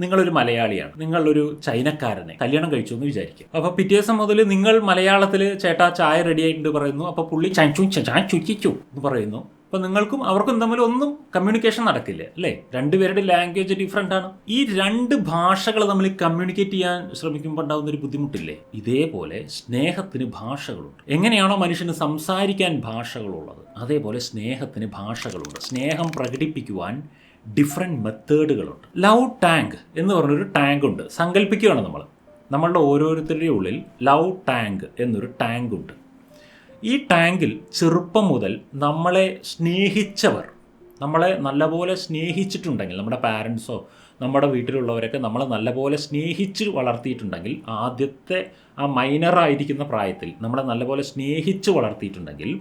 നിങ്ങളൊരു മലയാളിയാണ്. നിങ്ങളൊരു ചൈനക്കാരനെ. കല്യാണം കഴിച്ചു എന്ന് വിചാരിക്കുക. അപ്പോൾ പിറ്റേ ദിവസം മുതൽ നിങ്ങൾ മലയാളത്തിൽ ചേട്ടാ ചായ റെഡി ആയിട്ടുണ്ട് പറയുന്നു. അപ്പോൾ പുള്ളി ചാച്ചു ചാൻ ചുറ്റിച്ചു എന്ന് പറയുന്നു. അപ്പോൾ നിങ്ങൾക്കും അവർക്കും തമ്മിൽ ഒന്നും കമ്മ്യൂണിക്കേഷൻ നടക്കില്ല അല്ലേ? രണ്ടുപേരുടെ ലാംഗ്വേജ് ഡിഫറെന്റ് ആണ്. ഈ രണ്ട് ഭാഷകൾ തമ്മിൽ കമ്മ്യൂണിക്കേറ്റ് ചെയ്യാൻ ശ്രമിക്കുമ്പോൾ ഉണ്ടാകുന്ന ഒരു ബുദ്ധിമുട്ടില്ലേ? ഇതേപോലെ സ്നേഹത്തിന് ഭാഷകളുണ്ട്. എങ്ങനെയാണോ മനുഷ്യന് സംസാരിക്കാൻ ഭാഷകളുള്ളത്? അതേപോലെ സ്നേഹത്തിന് ഭാഷകളുണ്ട്. സ്നേഹം പ്രകടിപ്പിക്കുവാൻ ഡിഫറെന്റ് മെത്തേഡുകളുണ്ട് ലവ് ടാങ്ക് എന്ന് പറഞ്ഞൊരു ടാങ്ക് ഉണ്ട്. സങ്കല്പിക്കുകയാണ് നമ്മൾ നമ്മളുടെ ഓരോരുത്തരുടെയും ഉള്ളിൽ ലവ് ടാങ്ക് എന്നൊരു ടാങ്ക് ഉണ്ട്. ഈ ടാങ്കിൽ ചെറുപ്പം മുതൽ നമ്മളെ സ്നേഹിച്ചവർ നമ്മളെ നല്ലപോലെ സ്നേഹിച്ചിട്ടുണ്ടെങ്കിൽ നമ്മുടെ പാരൻസോ നമ്മുടെ വീട്ടിലുള്ളവരൊക്കെ നമ്മളെ നല്ലപോലെ സ്നേഹിച്ച് വളർത്തിയിട്ടുണ്ടെങ്കിൽ ആദ്യത്തെ ആ മൈനറായിരിക്കുന്ന പ്രായത്തിൽ നമ്മളെ നല്ലപോലെ സ്നേഹിച്ച് വളർത്തിയിട്ടുണ്ടെങ്കിൽ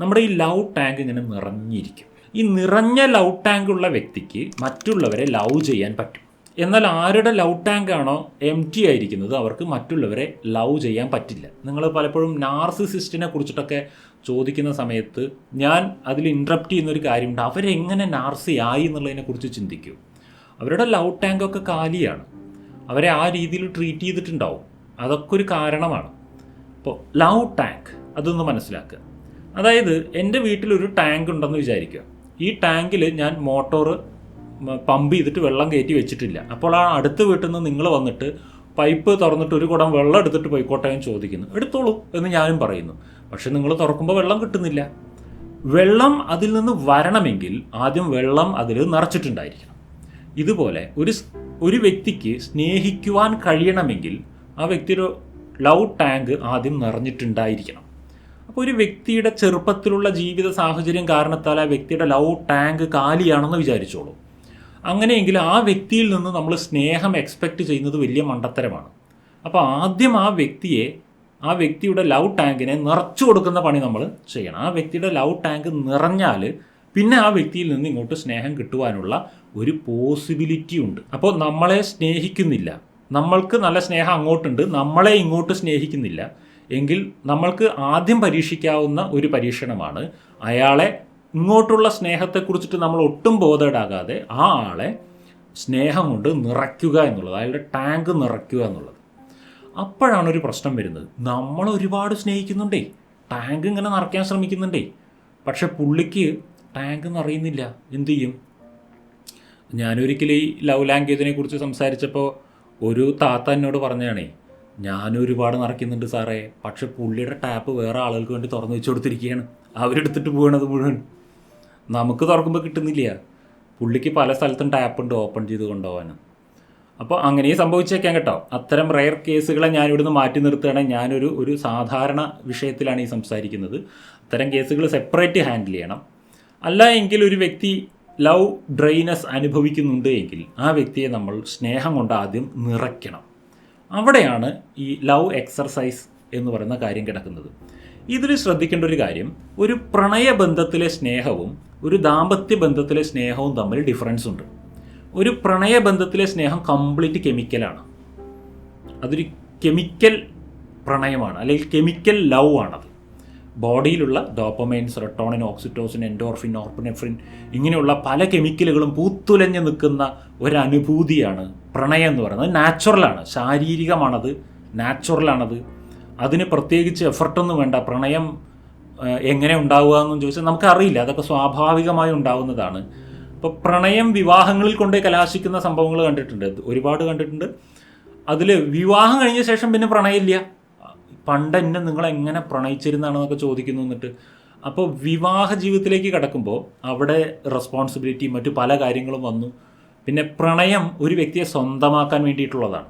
നമ്മുടെ ഈ ലവ് ടാങ്ക് ഇങ്ങനെ നിറഞ്ഞിരിക്കും. ഈ നിറഞ്ഞ ലവ് ടാങ്ക് ഉള്ള വ്യക്തിക്ക് മറ്റുള്ളവരെ ലവ് ചെയ്യാൻ പറ്റും. എന്നാൽ ആരുടെ ലവ് ടാങ്ക് ആണോ എം ടി ആയിരിക്കുന്നത് അവർക്ക് മറ്റുള്ളവരെ ലവ് ചെയ്യാൻ പറ്റില്ല. നിങ്ങൾ പലപ്പോഴും നാർസിസിസ്റ്റിനെ കുറിച്ചിട്ടൊക്കെ ചോദിക്കുന്ന സമയത്ത് ഞാൻ അതിൽ ഇൻട്രപ്റ്റ് ചെയ്യുന്നൊരു കാര്യമുണ്ട്. അവരെങ്ങനെ നാർസി ആയി എന്നുള്ളതിനെ കുറിച്ച് ചിന്തിക്കൂ. അവരുടെ ലവ് ടാങ്ക് ഒക്കെ കാലിയാണ്. അവരെ ആ രീതിയിൽ ട്രീറ്റ് ചെയ്തിട്ടുണ്ടാവും. അതൊക്കെ ഒരു കാരണമാണ്. അപ്പോൾ ലവ് ടാങ്ക് അതൊന്ന് മനസ്സിലാക്കുക. അതായത് എന്റെ വീട്ടിലൊരു ടാങ്ക് ഉണ്ടെന്ന് വിചാരിക്കുക. ഈ ടാങ്കിൽ ഞാൻ മോട്ടോർ പമ്പ് ചെയ്തിട്ട് വെള്ളം കയറ്റി വെച്ചിട്ടില്ല. അപ്പോൾ ആ അടുത്ത വീട്ടിൽ നിന്ന് നിങ്ങൾ വന്നിട്ട് പൈപ്പ് തുറന്നിട്ട് ഒരു കുടം വെള്ളം എടുത്തിട്ട് പോയിക്കോട്ടെ എന്ന് ചോദിക്കുന്നു. എടുത്തോളൂ എന്ന് ഞാനും പറയുന്നു. പക്ഷെ നിങ്ങൾ തുറക്കുമ്പോൾ വെള്ളം കിട്ടുന്നില്ല. വെള്ളം അതിൽ നിന്ന് വരണമെങ്കിൽ ആദ്യം വെള്ളം അതിൽ നിറച്ചിട്ടുണ്ടായിരിക്കണം. ഇതുപോലെ ഒരു ഒരു വ്യക്തിക്ക് സ്നേഹിക്കുവാൻ കഴിയണമെങ്കിൽ ആ വ്യക്തിയുടെ ലവ് ടാങ്ക് ആദ്യം നിറഞ്ഞിട്ടുണ്ടായിരിക്കണം. അപ്പോൾ ഒരു വ്യക്തിയുടെ ചെറുപ്പത്തിലുള്ള ജീവിത സാഹചര്യം കാരണത്താൽ ആ വ്യക്തിയുടെ ലവ് ടാങ്ക് കാലിയാണെന്ന് വിചാരിച്ചോളൂ. അങ്ങനെയെങ്കിൽ ആ വ്യക്തിയിൽ നിന്ന് നമ്മൾ സ്നേഹം എക്സ്പെക്റ്റ് ചെയ്യുന്നത് വലിയ മണ്ടത്തരമാണ്. അപ്പോൾ ആദ്യം ആ വ്യക്തിയെ ആ വ്യക്തിയുടെ ലവ് ടാങ്കിനെ നിറച്ചു കൊടുക്കുന്ന പണി നമ്മൾ ചെയ്യണം. ആ വ്യക്തിയുടെ ലവ് ടാങ്ക് നിറഞ്ഞാൽ പിന്നെ ആ വ്യക്തിയിൽ നിന്ന് ഇങ്ങോട്ട് സ്നേഹം കിട്ടുവാനുള്ള ഒരു പോസിബിലിറ്റി ഉണ്ട്. അപ്പോൾ നമ്മളെ സ്നേഹിക്കുന്നില്ല. നമ്മൾക്ക് നല്ല സ്നേഹം അങ്ങോട്ടുണ്ട്. നമ്മളെ ഇങ്ങോട്ട് സ്നേഹിക്കുന്നില്ല. എങ്കിൽ നമ്മൾക്ക് ആദ്യം പരീക്ഷിക്കാവുന്ന ഒരു പരീക്ഷണമാണ് അയാളെ ഇങ്ങോട്ടുള്ള സ്നേഹത്തെക്കുറിച്ചിട്ട് നമ്മൾ ഒട്ടും ബോധേഡാകാതെ ആ ആളെ സ്നേഹം കൊണ്ട് നിറയ്ക്കുക എന്നുള്ളത് അയാളുടെ ടാങ്ക് നിറയ്ക്കുക എന്നുള്ളത്. അപ്പോഴാണ് ഒരു പ്രശ്നം വരുന്നത്. നമ്മൾ ഒരുപാട് സ്നേഹിക്കുന്നുണ്ടേ ടാങ്ക് ഇങ്ങനെ നിറയ്ക്കാൻ ശ്രമിക്കുന്നുണ്ടേ പക്ഷെ പുള്ളിക്ക് ടാങ്ക് നിറയുന്നില്ല. എന്തു ചെയ്യും? ഞാനൊരിക്കലും ഈ ലവ് ലാംഗ്വേജിനെ കുറിച്ച് സംസാരിച്ചപ്പോൾ ഒരു താത്ത എന്നോട് പറഞ്ഞാണേ ഞാനും ഒരുപാട് സാറേ. പക്ഷെ പുള്ളിയുടെ ടാപ്പ് വേറെ ആളുകൾക്ക് വേണ്ടി തുറന്നു വെച്ചു കൊടുത്തിരിക്കുകയാണ്. അവരെടുത്തിട്ട് പോകണത് മുഴുവൻ. നമുക്ക് തുറക്കുമ്പോൾ കിട്ടുന്നില്ല. പുള്ളിക്ക് പല സ്ഥലത്തും ടാപ്പ് ഉണ്ട് ഓപ്പൺ ചെയ്ത് കൊണ്ടുപോകാൻ. അപ്പോൾ അങ്ങനെയും സംഭവിച്ചേക്കാം കേട്ടോ. അത്തരം റെയർ കേസുകളെ ഞാൻ ഇവിടുന്ന് മാറ്റി നിർത്തുകയാണെങ്കിൽ ഞാനൊരു ഒരു സാധാരണ വിഷയത്തിലാണ് ഈ സംസാരിക്കുന്നത്. അത്തരം കേസുകൾ സെപ്പറേറ്റ് ഹാൻഡിൽ ചെയ്യണം. അല്ല എങ്കിൽ ഒരു വ്യക്തി ലവ് ഡ്രൈനസ് അനുഭവിക്കുന്നുണ്ട് എങ്കിൽ ആ വ്യക്തിയെ നമ്മൾ സ്നേഹം കൊണ്ട് ആദ്യം നിറയ്ക്കണം. അവിടെയാണ് ഈ ലവ് എക്സർസൈസ് എന്ന് പറയുന്ന കാര്യം കിടക്കുന്നത്. ഇതിൽ ശ്രദ്ധിക്കേണ്ട ഒരു കാര്യം ഒരു പ്രണയബന്ധത്തിലെ സ്നേഹവും ഒരു ദാമ്പത്യ ബന്ധത്തിലെ സ്നേഹവും തമ്മിൽ ഡിഫറൻസ് ഉണ്ട്. ഒരു പ്രണയബന്ധത്തിലെ സ്നേഹം കംപ്ലീറ്റ് കെമിക്കലാണ് അതൊരു കെമിക്കൽ പ്രണയമാണ് അല്ലെങ്കിൽ കെമിക്കൽ ലവ് ആണത്. ബോഡിയിലുള്ള dopamine serotonin oxytocin endorphin norepinephrine ഇങ്ങനെയുള്ള പല കെമിക്കലുകളും പൂത്തുലഞ്ഞ് നിൽക്കുന്ന ഒരനുഭൂതിയാണ് പ്രണയം എന്ന് പറയുന്നത്. നാച്ചുറലാണ് ശാരീരികമാണത് നാച്ചുറലാണത് അതിന് പ്രത്യേകിച്ച് എഫർട്ടൊന്നും വേണ്ട. പ്രണയം എങ്ങനെ ഉണ്ടാവുക എന്നും ചോദിച്ചാൽ നമുക്കറിയില്ല. അതൊക്കെ സ്വാഭാവികമായി ഉണ്ടാവുന്നതാണ്. ഇപ്പോൾ പ്രണയം വിവാഹങ്ങളിൽ കൊണ്ടേ കലാശിക്കുന്ന സംഭവങ്ങൾ കണ്ടിട്ടുണ്ട്. ഒരുപാട് കണ്ടിട്ടുണ്ട്. അതിൽ വിവാഹം കഴിഞ്ഞ ശേഷം പിന്നെ പ്രണയമില്ല. പണ്ട് എന്നെ നിങ്ങൾ എങ്ങനെ പ്രണയിച്ചിരുന്നാണെന്നൊക്കെ ചോദിക്കുന്നു എന്നിട്ട്. അപ്പോൾ വിവാഹ ജീവിതത്തിലേക്ക് കടക്കുമ്പോൾ അവിടെ റെസ്പോൺസിബിലിറ്റി മറ്റു പല കാര്യങ്ങളും വന്നു. പിന്നെ പ്രണയം ഒരു വ്യക്തിയെ സ്വന്തമാക്കാൻ വേണ്ടിയിട്ടുള്ളതാണ്.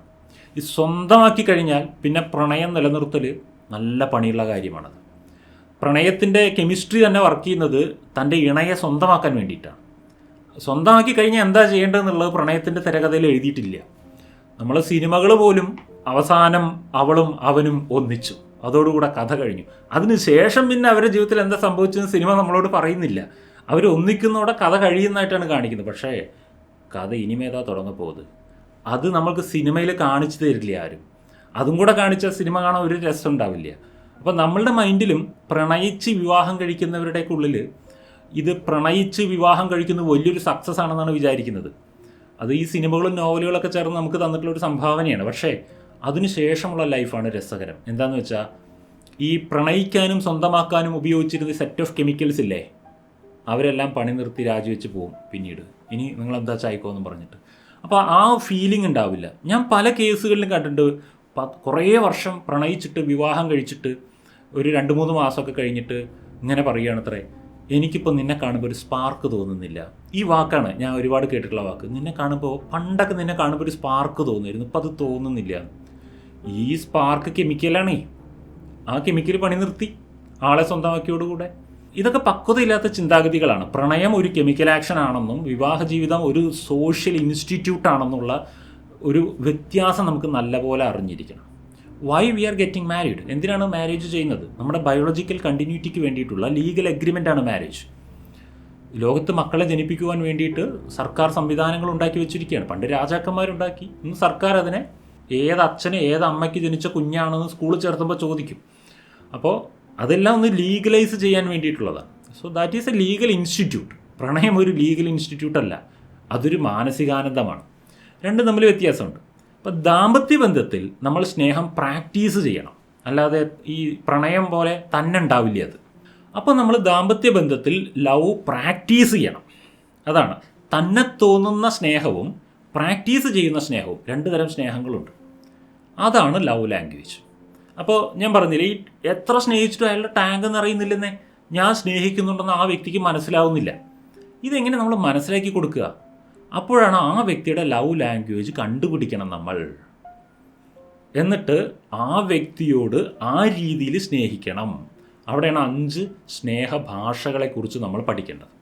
ഈ സ്വന്തമാക്കി കഴിഞ്ഞാൽ പിന്നെ പ്രണയം നിലനിർത്തൽ നല്ല പണിയുള്ള കാര്യമാണത്. പ്രണയത്തിന്റെ കെമിസ്ട്രി തന്നെ വർക്ക് ചെയ്യുന്നത് തന്റെ ഇണയെ സ്വന്തമാക്കാൻ വേണ്ടിയിട്ടാണ്. സ്വന്തമാക്കി കഴിഞ്ഞാൽ എന്താ ചെയ്യേണ്ടതെന്നുള്ളത് പ്രണയത്തിന്റെ തിരകഥയിൽ എഴുതിയിട്ടില്ല. നമ്മൾ സിനിമകൾ പോലും അവസാനം അവളും അവനും ഒന്നിച്ചു. അതോടുകൂടെ കഥ കഴിഞ്ഞു. അതിനുശേഷം പിന്നെ അവരുടെ ജീവിതത്തിൽ എന്താ സംഭവിച്ചെന്ന് സിനിമ നമ്മളോട് പറയുന്നില്ല. അവർ ഒന്നിക്കുന്നതോടെ കഥ കഴിയുന്നതായിട്ടാണ് കാണിക്കുന്നത്. പക്ഷേ കഥ ഇനിമേതാ തുടങ്ങപ്പോകുന്നത് അത് നമ്മൾക്ക് സിനിമയിൽ കാണിച്ചു തരില്ല ആരും. അതും കൂടെ കാണിച്ച സിനിമ കാണാൻ ഒരു രസം ഉണ്ടാവില്ല. അപ്പോൾ നമ്മളുടെ മൈൻഡിലും പ്രണയിച്ച് വിവാഹം കഴിക്കുന്നവരുടെയൊക്കെ ഉള്ളിൽ ഇത് പ്രണയിച്ച് വിവാഹം കഴിക്കുന്നത് വലിയൊരു സക്സസ് ആണെന്നാണ് വിചാരിക്കുന്നത്. അത് ഈ സിനിമകളും നോവലുകളൊക്കെ ചേർന്ന് നമുക്ക് തന്നിട്ടുള്ള ഒരു സംഭാവനയാണ്. പക്ഷേ അതിന് ശേഷമുള്ള ലൈഫാണ് രസകരം. എന്താന്ന് വെച്ചാൽ ഈ പ്രണയിക്കാനും സ്വന്തമാക്കാനും ഉപയോഗിച്ചിരുന്ന സെറ്റ് ഓഫ് കെമിക്കൽസ് ഇല്ലേ അവരെല്ലാം പണി നിർത്തി രാജിവെച്ച് പോകും പിന്നീട്. ഇനി നിങ്ങൾ എന്താ ചായക്കോ എന്ന് പറഞ്ഞിട്ട്. അപ്പോൾ ആ ഫീലിംഗ് ഉണ്ടാവില്ല. ഞാൻ പല കേസുകളിലും കണ്ടിട്ടുണ്ട് കുറേ വർഷം പ്രണയിച്ചിട്ട് വിവാഹം കഴിച്ചിട്ട് ഒരു രണ്ട് മൂന്ന് മാസമൊക്കെ കഴിഞ്ഞിട്ട് ഇങ്ങനെ പറയുകയാണ് അത്രേ എനിക്കിപ്പോൾ നിന്നെ കാണുമ്പോൾ ഒരു സ്പാർക്ക് തോന്നുന്നില്ല. ഈ വാക്കാണ് ഞാൻ ഒരുപാട് കേട്ടിട്ടുള്ള വാക്ക്. നിന്നെ കാണുമ്പോൾ പണ്ടൊക്കെ നിന്നെ കാണുമ്പോൾ ഒരു സ്പാർക്ക് തോന്നുമായിരുന്നു ഇപ്പം അത് തോന്നുന്നില്ല. ഈ സ്പാർക്ക് കെമിക്കലാണേ ആ കെമിക്കൽ പണി നിർത്തി. ആളെ സ്വന്തമാക്കിയോടുകൂടെ ഇതൊക്കെ പക്വതയില്ലാത്ത ചിന്താഗതികളാണ്. പ്രണയം ഒരു കെമിക്കൽ ആക്ഷൻ ആണെന്നും വിവാഹ ജീവിതം ഒരു സോഷ്യൽ ഇൻസ്റ്റിറ്റ്യൂട്ട് ആണെന്നുള്ള ഒരു വ്യത്യാസം നമുക്ക് നല്ലപോലെ അറിഞ്ഞിരിക്കണം. Why we are getting married എന്തിനാണ് മാരേജ് ചെയ്യുന്നത്? നമ്മുടെ ബയോളജിക്കൽ കണ്ടിന്യൂറ്റിക്ക് വേണ്ടിയിട്ടുള്ള ലീഗൽ അഗ്രിമെന്റ് ആണ് മാരേജ് ലോകത്ത് മക്കളെ ജനിപ്പിക്കുവാൻ വേണ്ടിയിട്ട് സർക്കാർ സംവിധാനങ്ങൾ ഉണ്ടാക്കി വെച്ചിരിക്കുകയാണ്. പണ്ട് രാജാക്കന്മാരുണ്ടാക്കി. ഇന്ന് സർക്കാർ അതിനെ ഏത് അച്ഛന് ഏത് അമ്മയ്ക്ക് ജനിച്ച കുഞ്ഞാണെന്ന് സ്കൂളിൽ ചേർത്തുമ്പോൾ ചോദിക്കും. അപ്പോൾ അതെല്ലാം ഒന്ന് ലീഗലൈസ് ചെയ്യാൻ വേണ്ടിയിട്ടുള്ളതാണ് so that is a legal institute പ്രണയം ഒരു ലീഗൽ ഇൻസ്റ്റിറ്റ്യൂട്ട് അല്ല. അതൊരു മാനസികാനന്ദമാണ്. രണ്ട് തമ്മിൽ വ്യത്യാസമുണ്ട്. അപ്പോൾ ദാമ്പത്യ ബന്ധത്തിൽ നമ്മൾ സ്നേഹം പ്രാക്ടീസ് ചെയ്യണം. അല്ലാതെ ഈ പ്രണയം പോലെ തന്നെ ഉണ്ടാവില്ല അത്. അപ്പോൾ നമ്മൾ ദാമ്പത്യ ബന്ധത്തിൽ ലവ് പ്രാക്ടീസ് ചെയ്യണം. അതാണ്. തന്നെ തോന്നുന്ന സ്നേഹവും പ്രാക്ടീസ് ചെയ്യുന്ന സ്നേഹവും രണ്ട് തരം സ്നേഹങ്ങളുണ്ട്. അതാണ് ലവ് ലാംഗ്വേജ്. അപ്പോൾ ഞാൻ പറഞ്ഞില്ലേ ഈ എത്ര സ്നേഹിച്ചിട്ടും അയാളുടെ ടാങ്ക് നിറയുന്നില്ലെന്നേ ഞാൻ സ്നേഹിക്കുന്നുണ്ടെന്ന് ആ വ്യക്തിക്ക് മനസ്സിലാവുന്നില്ല. ഇതെങ്ങനെ നമ്മൾ മനസ്സിലാക്കി കൊടുക്കുക? അപ്പോഴാണ് ആ വ്യക്തിയുടെ ലവ് ലാംഗ്വേജ് കണ്ടുപിടിക്കണം നമ്മൾ. എന്നിട്ട് ആ വ്യക്തിയോട് ആ രീതിയിൽ സ്നേഹിക്കണം. അവിടെയാണ് അഞ്ച് സ്നേഹഭാഷകളെക്കുറിച്ച് നമ്മൾ പഠിക്കേണ്ടത്.